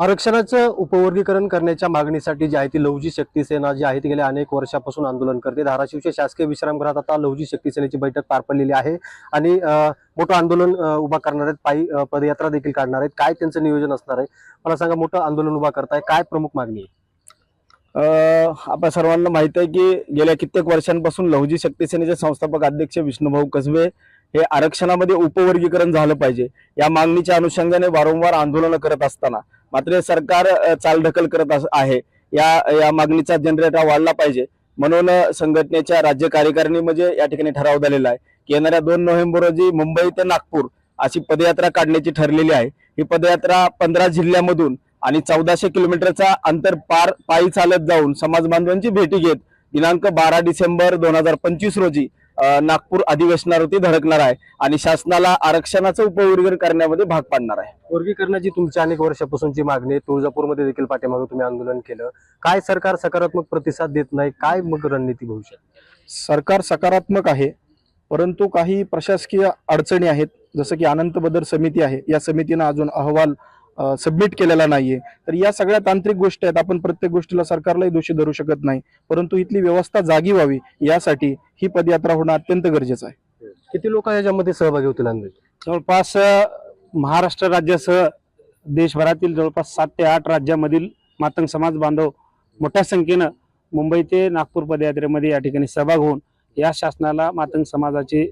आरक्षणाचं उपवर्गीकरण करण्याच्या मागणीसाठी जी आहे ती लवजी शक्ती सेना जी आहे ती गेल्या अनेक वर्षापासून आंदोलन करते. धाराशिवच्या शासकीय विश्रामगृहात आता लवजी शक्ती सेनेची बैठक पार पडलेली आहे आणि मोठं आंदोलन उभा करणार आहेत. पायी पदयात्रा देखील काढणार आहेत. काय त्यांचं नियोजन असणार आहे? मला सांगा मोठं आंदोलन उभा करताय. काय प्रमुख मागणी आहे? आपल्या सर्वांना माहीत आहे की गेल्या कित्येक वर्षांपासून लवजी शक्ती सेनेचे संस्थापक अध्यक्ष विष्णुभाऊ कसबे हे आरक्षणामध्ये उपवर्गीकरण झालं पाहिजे. या मागणीच्या अनुषंगाने वारंवार आंदोलनं करत असताना मात्र सरकार चालढकल करत अस- आहे. या या मागणीचा जनरेटर वाढला पाहिजे. म्हणून संघटनेच्या राज्य कार्यकारिणीमध्ये म्हणजे या ठिकाणी ठराव झालेला आहे की येणाऱ्या दोन नोव्हेंबर रोजी मुंबई ते नागपूर अशी पदयात्रा काढण्याची ठरलेली आहे. ही पदयात्रा पंधरा जिल्ह्यामधून आणि चौदाशे किलोमीटरचा अंतर पार पायी चालत जाऊन समाज बांधवांची भेटी घेत दिनांक बारा डिसेंबर दोन हजार पंचवीस रोजी नागपूर अधिवेशनावरती धडकणार आहे आणि शासनाला आरक्षणाचं उपवर्गीकरण करण्यामध्ये भाग पाडणार आहे. वर्गीकरणाची तुमच्या अनेक वर्षापासूनची मागणी आहे. तुळजापूरमध्ये देखील पाठीमागे तुम्ही आंदोलन केलं. काय सरकार सकारात्मक प्रतिसाद देत नाही? काय मग रणनीती भविष्यात सरकार सकारात्मक आहे परंतु काही प्रशासकीय अडचणी आहेत. जसं की अनंत बदर समिती आहे. या समितीनं अजून अहवाल सबमिट केलेला नाहीये. तर या सगळ्या तांत्रिक गोष्टी आहेत. आपण प्रत्येक गोष्टीला सरकारलाही दोषी धरू शकत नाही. परंतु इथली व्यवस्था जागी व्हावी यासाठी ही पदयात्रा होणं अत्यंत गरजेचं आहे. किती लोक याच्यामध्ये सहभागी होतील अंदाजे? जवळपास महाराष्ट्र राज्यासह देशभरातील जवळपास सात ते आठ राज्यामधील मातंग समाज बांधव मोठ्या संख्येनं मुंबई ते नागपूर पदयात्रेमध्ये या ठिकाणी सहभाग होऊन या शासनाला मातंग समाजाची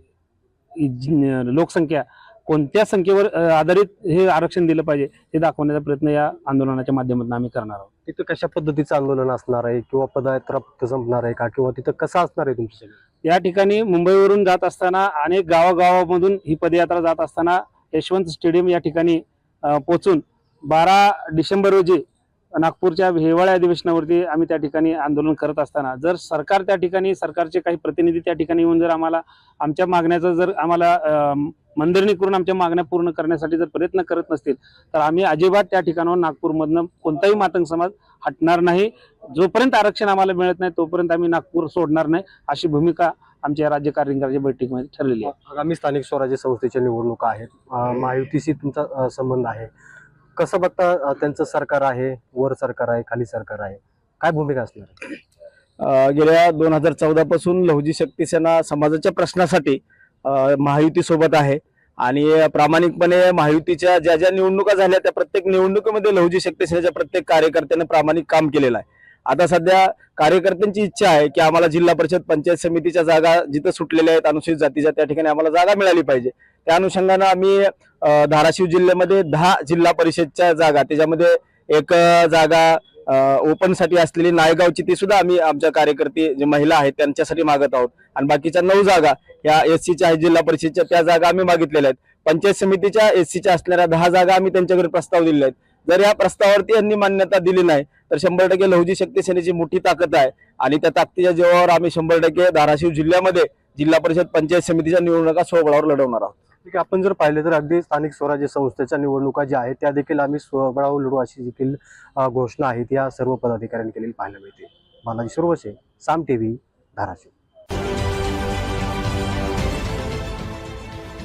लोकसंख्या कोणत्या संख्येवर आधारित हे आरक्षण दिलं पाहिजे हे दाखवण्याचा प्रयत्न या आंदोलनाच्या माध्यमातून आम्ही करणार आहोत तिथं कशा पद्धतीचं आंदोलन असणार आहे किंवा पदयात्रा संपणार आहे का किंवा तिथं कसं असणार आहे तुमचं? या ठिकाणी मुंबईवरून जात असताना अनेक गावागावामधून ही पदयात्रा जात असताना यशवंत स्टेडियम या ठिकाणी पोहोचून बारा डिसेंबर रोजी नागपूरच्या हिवाळ्या अधिवेशनावरती आम्ही त्या ठिकाणी आंदोलन करत असताना जर सरकार त्या ठिकाणी सरकारचे काही प्रतिनिधी त्या ठिकाणी येऊन जर आम्हाला आमच्या मागण्याचा जर आम्हाला अ, मंदिरणी करून आमच्या मागण्या पूर्ण करण्यासाठी जर प्रयत्न करत नसतील तर आम्ही अजिबात त्या ठिकाणावर नागपूरमधनं कोणताही मातंग समाज हटणार नाही. जोपर्यंत आरक्षण आम्हाला मिळत नाही तोपर्यंत आम्ही नागपूर सोडणार नाही अशी भूमिका आमच्या राज्य कार्यकारिणीच्या बैठकीमध्ये ठरलेली आहे. आगामी स्थानिक स्वराज्य संस्थेच्या निवडणुका आहेत. महायुतीशी तुमचा संबंध आहे. कसं बघता त्यांचं सरकार आहे वर सरकार आहे खाली सरकार आहे? काय भूमिका असणार आहे? गेल्या दोन हजार चौदा पासून लहुजी शक्ती सेना समाजाच्या प्रश्नासाठी महायुती सोबत आहे. आणि प्रामाणिकपणे महायुतीच्या ज्या ज्या निवडणुका झाल्या त्या प्रत्येक निवडणुकीमध्ये लहुजी शक्ती सेनेच्या प्रत्येक कार्यकर्त्याने प्रामाणिक काम केलेलं आहे. आता सध्या कार्यकर्त्यांची इच्छा आहे की आम्हाला जिल्हा परिषद पंचायत समितीच्या जागा जिथं सुटलेल्या आहेत अनुसूचित जातीच्या त्या ठिकाणी आम्हाला जागा मिळाली पाहिजे. त्या अनुषंगानं आम्ही धाराशिव जिल्ह्यामध्ये दहा जिल्हा परिषदच्या जागा त्याच्यामध्ये एक जागा ओपनसाठी असलेली नायगावची ती सुद्धा आम्ही आमच्या कार्यकर्ते जे महिला आहेत त्यांच्यासाठी मागत आहोत. आणि बाकीच्या नऊ जागा या एस सीच्या आहेत जिल्हा परिषदच्या त्या जागा आम्ही मागितलेल्या आहेत. पंचायत समितीच्या एस सीच्या असणाऱ्या दहा जागा आम्ही त्यांच्याकडे प्रस्ताव दिलेले आहेत. जर या प्रस्तावावरती यांनी मान्यता दिली नाही तर शंभर टक्के लहुजी शक्ती सेनेची मोठी ताकद आहे. आणि त्या ताकदीच्या जीवावर आम्ही शंभर टक्के धाराशिव जिल्ह्यामध्ये जिल्हा परिषद पंचायत समितीच्या निवडणुका स्वबळावर लढवणार आहोत. ठीक आहे आपण जर पाहिलं तर अगदी स्थानिक स्वराज्य संस्थेच्या निवडणुका ज्या आहेत त्या देखील आम्ही स्वबळावर लढू अशी देखील घोषणा आहे या सर्व पदाधिकाऱ्यांनी केलेली पाहायला मिळते बालाजी सर्वसे साम टीव्ही धाराशिव.